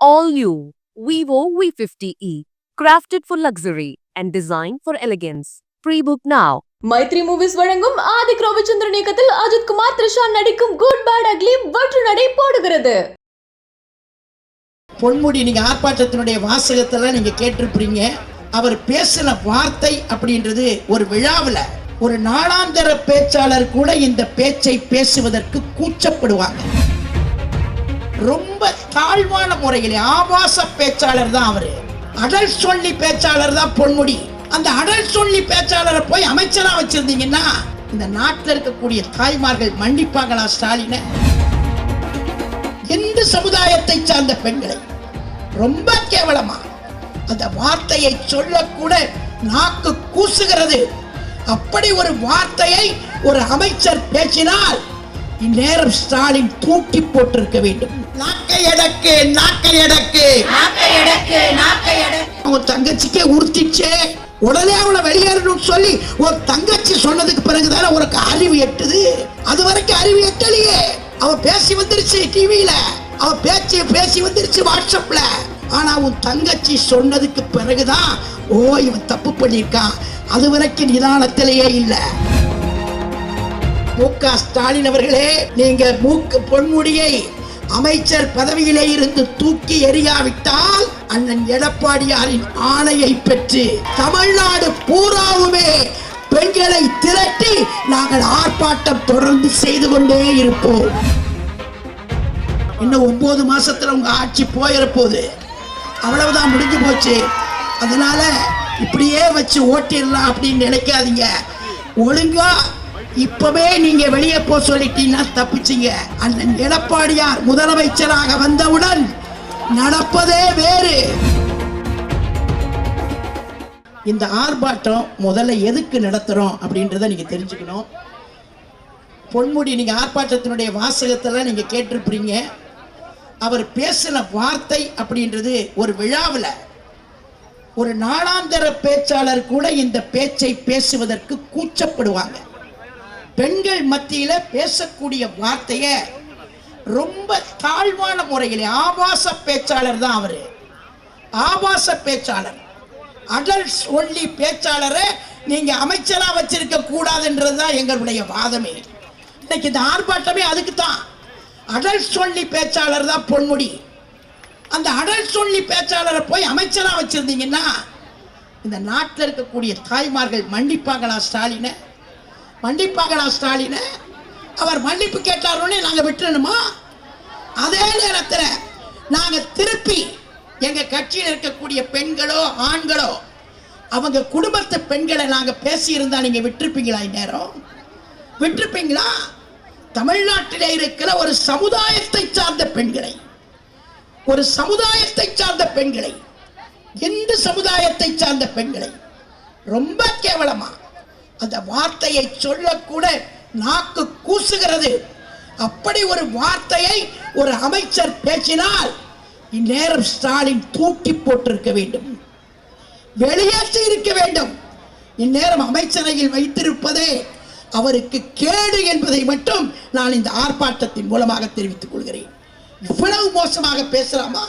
All new Vivo V50e, crafted for luxury and designed for elegance. Pre-book now. Mythri movies வழங்கும் ஆதிக் ரவிச்சந்திரன் இயக்கத்தில் அஜித் குமார் த்ரிஷா நடிக்கும் good bad ugly வெற்று நடை போடுகிறது பொன்முடி நீங்க ஆர்ப்பாட்டத்தினுடைய வாசகத்தெல்லாம் நீங்க கேட்டிருப்பீங்க அவர் பேசின வார்த்தை அப்படின்றது ஒரு விழாவில் ஒரு நாளாந்தர பேச்சாளர் கூட இந்த பேச்சை பேசுவதற்கு கூச்சப்படுவாங்க ரொம்ப தாழ்வான முறையில் ஆபாச பேச்சாளர் தான் அவரு. அடல் சொல்லி பேச்சாளர் தான் பொன்முடி. அந்த அடல் சொல்லி பேச்சாளரை போய் அமைச்சரா வச்சிருந்தீங்கன்னா இந்த நாட்டில் இருக்கக்கூடிய தாய்மார்கள் மன்னிப்பாங்களா ஸ்டாலினை? எந்த சமுதாயத்தை சார்ந்த பெண்களை? ரொம்ப கேவலமா. அந்த வார்த்தையை சொல்லக்கூட நாக்கு கூசுகிறது. அப்படி ஒரு வார்த்தையை ஒரு அமைச்சர் பேசினால் இந்நேரம் ஸ்டாலின் தூக்கி போட்டிருக்க வேண்டும். நாக்கை எடக்கு நாக்கை எடக்கு. நாக்கை எடக்கு நாக்கை எடக்கு. அவங்க தங்கச்சிக்கே உறுத்திச்சே. உடனே அவளை வெளியேறணும்னு சொல்லி ஒரு தங்கச்சி சொன்னதுக்கு பிறகுதானே உனக்கு அறிவு எட்டுது? அது வரைக்கும் அறிவு எட்டலையே. அவ பேசி வந்துருச்சு டிவியில அவ பேச்சு பேசி வந்துருச்சு வாட்ஸ்அப்ல ஆனா உன் தங்கச்சி சொன்னதுக்கு பிறகுதான் ஓ இவன் தப்பு பண்ணியிருக்கான். அது வரைக்கும் நிதானத்திலேயே இல்லை. மு க ஸ்டாலின் அவர்களே நீங்க மூக்கு பொன்முடியை அமைச்சர் பதவியிலே இருந்து தூக்கி எறியாவிட்டால் அண்ணன் எடப்பாடியாரின் ஆணையை பெற்று தமிழ்நாடு பூராவுமே பெண்களை திரட்டி நாங்கள் ஆர்ப்பாட்டம் தொடர்ந்து செய்து கொண்டே இருப்போம். இன்னும் ஒன்பது மாசத்துல உங்க ஆட்சி போயிட அவ்வளவுதான் முடிஞ்சு போச்சு. அதனால இப்படியே வச்சு ஓட்டிடலாம் அப்படின்னு நினைக்காதீங்க. ஒழுங்கா இப்பவே நீங்க வெளியே போக சொல்லிட்டீங்கன்னா தப்பிச்சீங்க. அண்ணன் எடப்பாடியார் முதலமைச்சராக வந்தவுடன் நடப்பதே வேறு. இந்த ஆர்ப்பாட்டம் முதல்ல எதுக்கு நடத்துறோம் அப்படின்றத நீங்க தெரிஞ்சுக்கணும். பொன்முடி நீங்க ஆர்ப்பாட்டத்தினுடைய வாசகத்தெல்லாம் நீங்க கேட்டிருப்பீங்க. அவர் பேசின வார்த்தை அப்படின்றது ஒரு விழாவில் ஒரு நாளாந்தர பேச்சாளர் கூட இந்த பேச்சை பேசுவதற்கு கூச்சப்படுவாங்க. பெண்கள் மத்தியில பேசக்கூடிய வார்த்தைய ரொம்ப தாழ்வான முறையில் ஆபாச பேச்சாளர் தான் அவரு. ஆபாச பேச்சாளர். அடல்ஸ் ஒல்லி பேச்சாளரை நீங்க அமைச்சரா வச்சிருக்க கூடாதுன்றது தான் எங்களுடைய வாதமே. இன்னைக்கு இந்த ஆர்ப்பாட்டமே அதுக்கு தான். அடல் சொல்லி பேச்சாளர் தான் பொன்முடி. அந்த அடல் சொல்லி பேச்சாளரை போய் அமைச்சரா வச்சிருந்தீங்கன்னா இந்த நாட்டில் இருக்கக்கூடிய தாய்மார்கள் மன்னிப்பாங்களா ஸ்டாலினை? மன்னிப்பாங்களா ஸ்டாலினை? அவர் மன்னிப்பு கேட்டாரோன்னே நாங்கள் விட்டுறணுமா? அதே நேரத்தில் நாங்கள் திருப்பி எங்கள் கட்சியில் இருக்கக்கூடிய பெண்களோ ஆண்களோ அவங்க குடும்பத்து பெண்களை நாங்கள் பேசியிருந்தா நீங்கள் விட்டுருப்பீங்களா இந்நேரம்? விட்டுருப்பீங்களா? தமிழ்நாட்டிலே இருக்கிற ஒரு சமுதாயத்தை சார்ந்த பெண்களை ஒரு சமுதாயத்தை சார்ந்த பெண்களை இந்து சமுதாயத்தை சார்ந்த பெண்களை ரொம்ப கேவலமாக அந்த வார்த்தையை சொல்லக்கூட நாக்கு கூசுகிறது. அப்படி ஒரு வார்த்தையை ஒரு அமைச்சர் பேசினால் இந்நேரம் ஸ்டாலின் தூக்கி போட்டிருக்க வேண்டும். வெளியேற்றி இருக்க வேண்டும். இந்நேரம் அமைச்சரையில் வைத்திருப்பதே அவருக்கு கேடு என்பதை மட்டும் நான் இந்த ஆர்ப்பாட்டத்தின் மூலமாக தெரிவித்துக் கொள்கிறேன். இவ்வளவு மோசமாக பேசலாமா?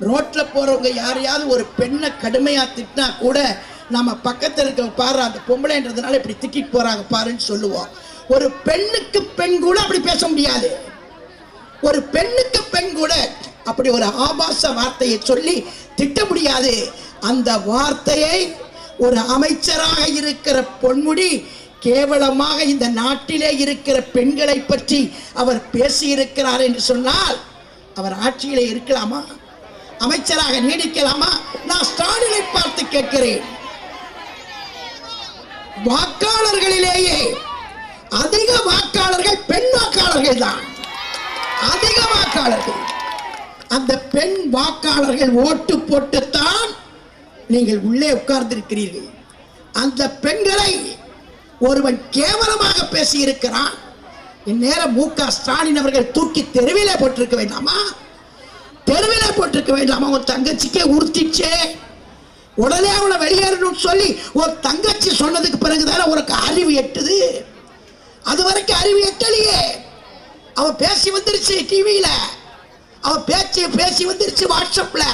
ரோட்ல போறவங்க யாரையாவது ஒரு பெண்ணை கடுமையா திட்டினா கூட நம்ம பக்கத்தில் இருக்கிற பாரு அந்த பொம்பளைன்றதுனால இப்படி திட்டிட்டு போறாங்க பாருன்னு சொல்லுவோம். ஒரு பெண்ணுக்கு பெண் கூட அப்படி பேச முடியாது. ஒரு பெண்ணுக்கு பெண் கூட அப்படி ஒரு ஆபாச வார்த்தையை சொல்லி திட்ட முடியாது. அந்த வார்த்தையை ஒரு அமைச்சராக இருக்கிற பொன்முடி கேவலமாக இந்த நாட்டிலே இருக்கிற பெண்களை பற்றி அவர் பேசியிருக்கிறார் என்று சொன்னால் அவர் ஆட்சியிலே இருக்கலாமா? அமைச்சராக நீடிக்கலாமா? நான் ஸ்டாலினை பார்த்து கேட்கிறேன். வாக்காளர்களிலேயே அதிக வாக்காளர்கள் பெண் வாக்காளர்கள் தான். அதிக வாக்காளர்கள். அந்த பெண் வாக்காளர்கள் ஓட்டு போட்டுத்தான் நீங்கள் உள்ளே உட்கார்ந்திருக்கிறீர்கள். அந்த பெண்களை ஒருவன் கேவலமாக பேசியிருக்கிறான். இந்நேரம் மு க ஸ்டாலின் அவர்கள் தூக்கி தெருவிலே போட்டிருக்க வேண்டாமா? தெருவிலே போட்டிருக்க வேண்டாமா? உன் தங்கச்சிக்கே உறுத்திச்சே. உடனே அவளை வெளியேறணும்னு சொல்லி ஒரு தங்கச்சி சொன்னதுக்கு பிறகுதானே உனக்கு அறிவு எட்டுது? அது வரைக்கும் அறிவு எட்டலையே. அவள் பேசி வந்துருச்சு டிவியில் அவள் பேச்சு பேசி வந்துருச்சு வாட்ஸ்அப்பில்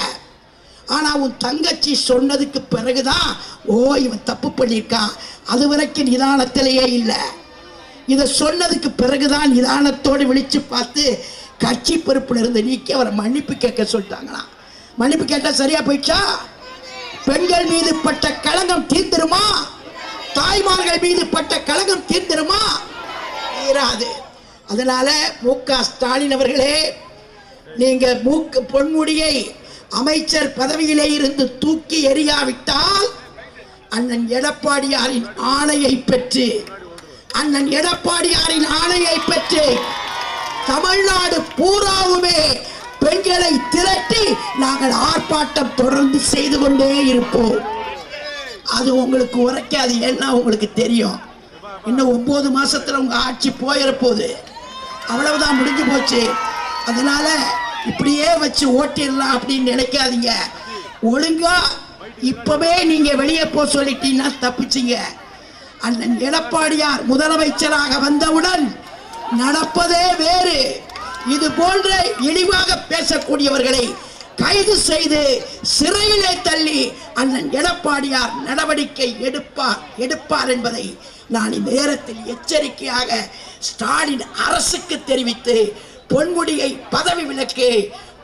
ஆனால் உன் தங்கச்சி சொன்னதுக்கு பிறகுதான் ஓ இவன் தப்பு பண்ணியிருக்கான். அது வரைக்கும் நிதானத்திலேயே இல்லை. இதை சொன்னதுக்கு பிறகுதான் நிதானத்தோடு விழிச்சு பார்த்து கட்சி பொறுப்பில் இருந்து நீக்கி அவரை மன்னிப்பு கேட்க சொல்லிட்டாங்களாம். மன்னிப்பு கேட்டால் சரியாக போயிடுச்சா? பெண்கள் மீது பட்ட கழகம் தீர்ந்துருமா? தாய்மார்கள் மீது பட்ட கழகம் தீர்ந்துருமா? தீராது. அதனால மு க ஸ்டாலின் அவர்களே நீங்க மூக்கு பொன்முடியை அமைச்சர் பதவியிலே இருந்து தூக்கி எறியாவிட்டால் அண்ணன் எடப்பாடியாரின் ஆணையை பெற்று அண்ணன் எடப்பாடியாரின் ஆணையை பெற்று தமிழ்நாடு பூராவுமே பெண்களை திரட்டி நாங்கள் ஆர்ப்பாட்டம் தொடர்ந்து செய்து கொண்டே இருப்போம். அது உங்களுக்கு உரைக்காது ஏன்னா உங்களுக்கு தெரியும். இன்னும் ஒன்பது மாசத்துல உங்க ஆட்சி போயிட போகுது அவ்வளவுதான் முடிஞ்சு போச்சு. அதனால இப்படியே வச்சு ஓட்டிடலாம் அப்படின்னு நினைக்காதீங்க. ஒழுங்கா இப்பவே நீங்க வெளியே போக சொல்லிட்டீங்கன்னா தப்பிச்சிங்க. அண்ணன் எடப்பாடியார் முதலமைச்சராக வந்தவுடன் நடப்பதே வேறு. இது போன்ற இழிவாக பேசக்கூடியவர்களை கைது செய்து சிறையிலே தள்ளி அண்ணன் எடப்பாடியார் நடவடிக்கை எடுப்பார் எடுப்பார் என்பதை நான் இந்த நேரத்தில் எச்சரிக்கையாக ஸ்டாலின் அரசுக்கு தெரிவித்து பொன்முடியை பதவி விலக்கு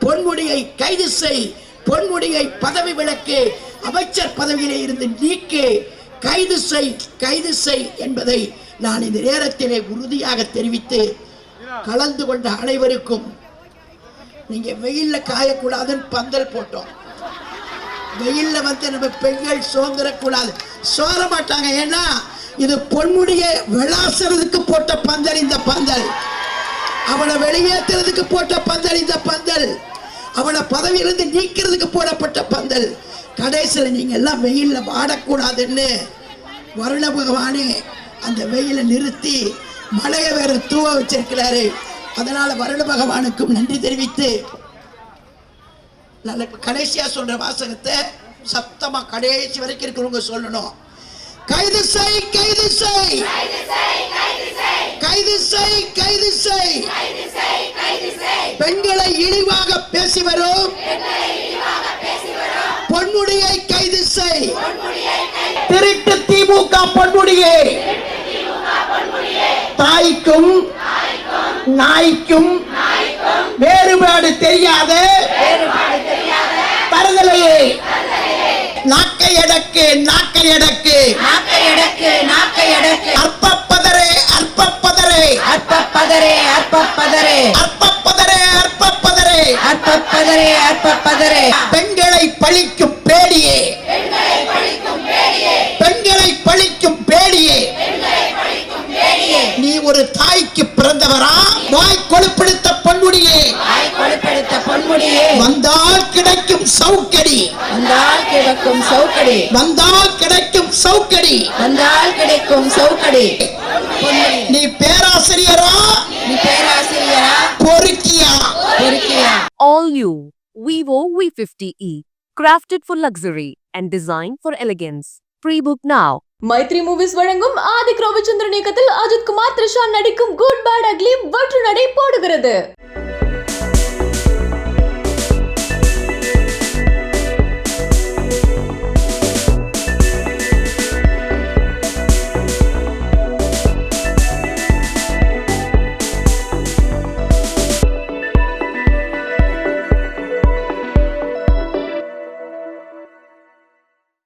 பொன்முடியை கைது செய் பொன்முடியை பதவி விலக்கு அமைச்சர் பதவியிலே இருந்து நீக்கு கைது செய் கைது செய் என்பதை நான் இந்த நேரத்திலே உறுதியாக தெரிவித்து கலந்து கொண்ட அனைவருக்கும் நீங்க வெயில்ல காயக்கூடாதுன்னு பந்தல் போட்டோம். வெயில்ல வந்து நம்ம பெண்கள் சோர்ந்துடக்கூடாது சோர மாட்டாங்க. ஏன்னா இது பொன்முடிய விளாசுறதுக்கு போட்ட பந்தல் இந்த பந்தல். அவனை வெளியேற்றுறதுக்கு போட்ட பந்தல் இந்த பந்தல். அவனை பதவியிலிருந்து நீக்கிறதுக்கு போடப்பட்ட பந்தல். கடைசியில் நீங்க எல்லாம் வெயில்ல வாடக்கூடாதுன்னு வருண பகவானே அந்த வெயிலை நிறுத்தி மலையை வேற தூவ வச்சிருக்கிறாரு. அதனால வருண பகவானுக்கும் நன்றி தெரிவித்து நல்ல கடைசியா சொல்ற வாசகத்தை சத்தமா கடைசி வரைக்கும் இருக்கிறவங்க சொல்லணும். கைது செய் கைது செய். கைது செய் கைது செய். பெண்களை இழிவாக பேசி வரும். பொன்முடியை கைது செய். திருட்டு திமுக பொன்முடியை. தாய்க்கும் நாய்க்கும் வேறுபாடு தெரியாத தருதலையே நாக்கை எடக்கு நாக்கை எடக்கு நாக்கை எடக்கு நாக்கை எடக்கு அற்பப்பதரே அற்பப்பதரே அற்பப்பதரே அற்பப்பதரே அற்பப்பதரே அற்பப்பதரே. அற்பப்பதரே அற்பப்பதரே. பெண்களை பழிக்கும் பேடியே. பெண்களை பழிக்கும் பேடியே. நீ ஒரு தாய்க்கு பிறந்தவரா? வாய் கொழுப்படுத்த பொன்முடியே. ஆய் கொழுப்பெடுத்த பொன்முடியே. வந்தால் கிடைக்கும் சவுக்கடி. வந்தால் கிடக்கும் சவுக்கடி. வந்தால் கிடைக்கும் சவுக்கடி. வந்தால் கிடைக்கும் பொன்முடி நீ பேராசிரியரா? நீ பேராசிரியரா? பொறுக்கியா? பொறுக்கியா? All new Vivo V50e. Crafted for luxury and designed for elegance. Pre-book now. Mythri movies வழங்கும் ஆதிக் ரவிச்சந்திரன் இயக்கத்தில் அஜித் குமார் த்ரிஷா நடிக்கும் குட் பேட் அக்லி வற்று நடை போடுகிறது.